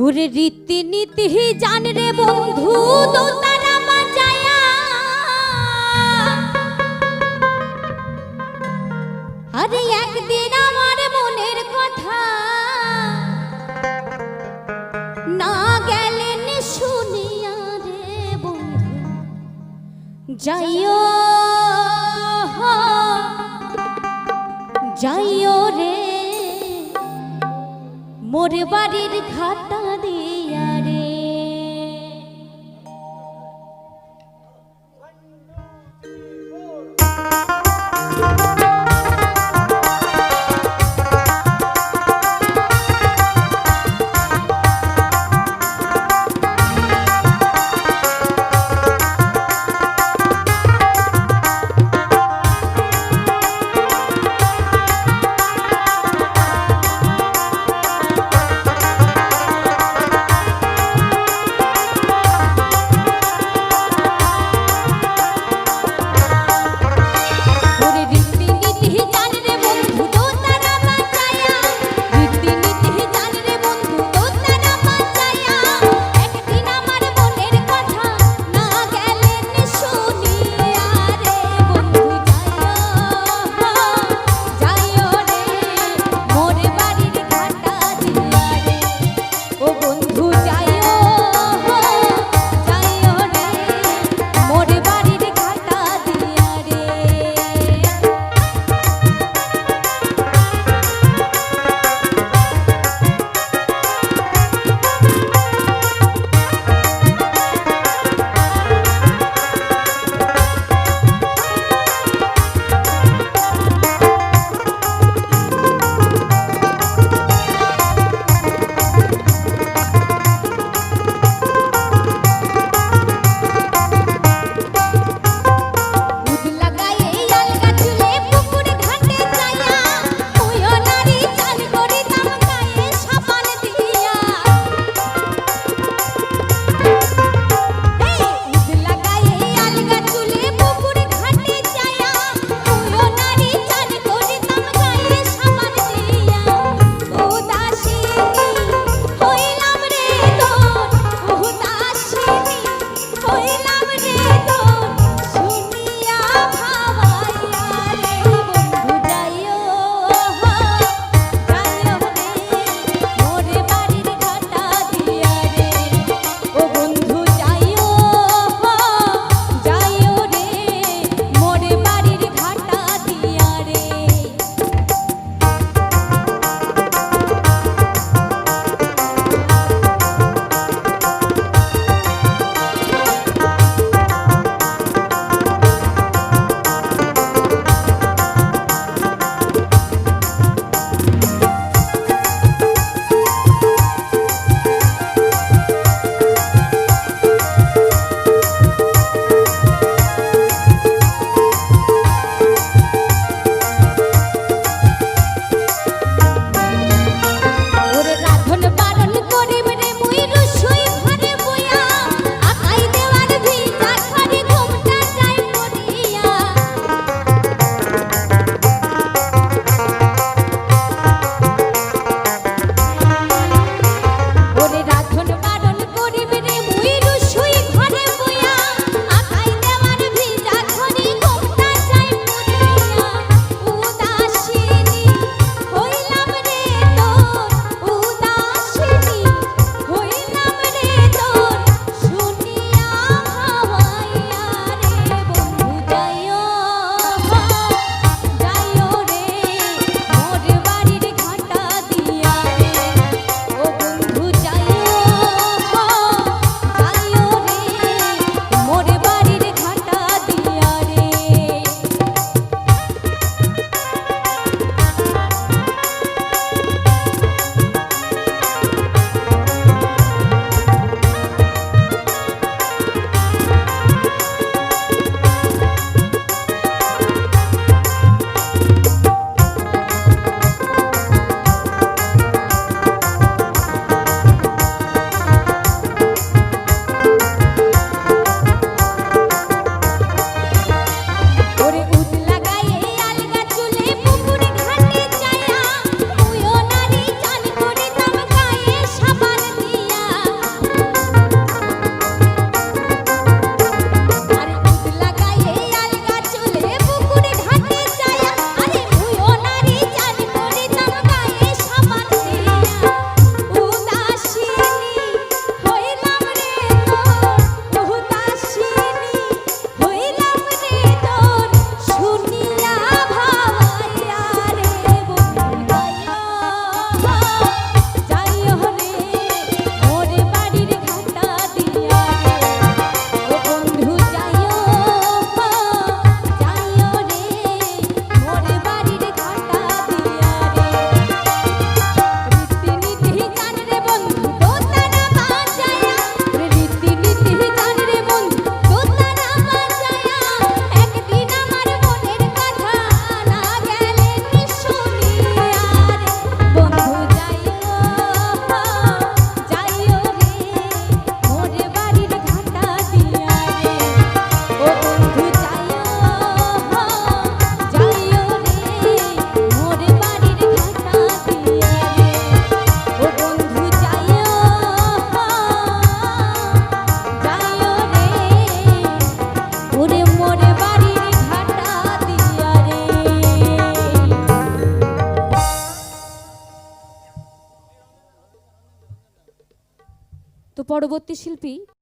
ওরে রীতি নীতি জান রে বন্ধু, তো তারা মাজায়া আরে একদিন আমার মনের কথা না গেলেন শুনিয়া রে বন্ধু, যাইও যাইও রে মোর বাড়ির ঘাটা দিয়া পরবর্তী শিল্পী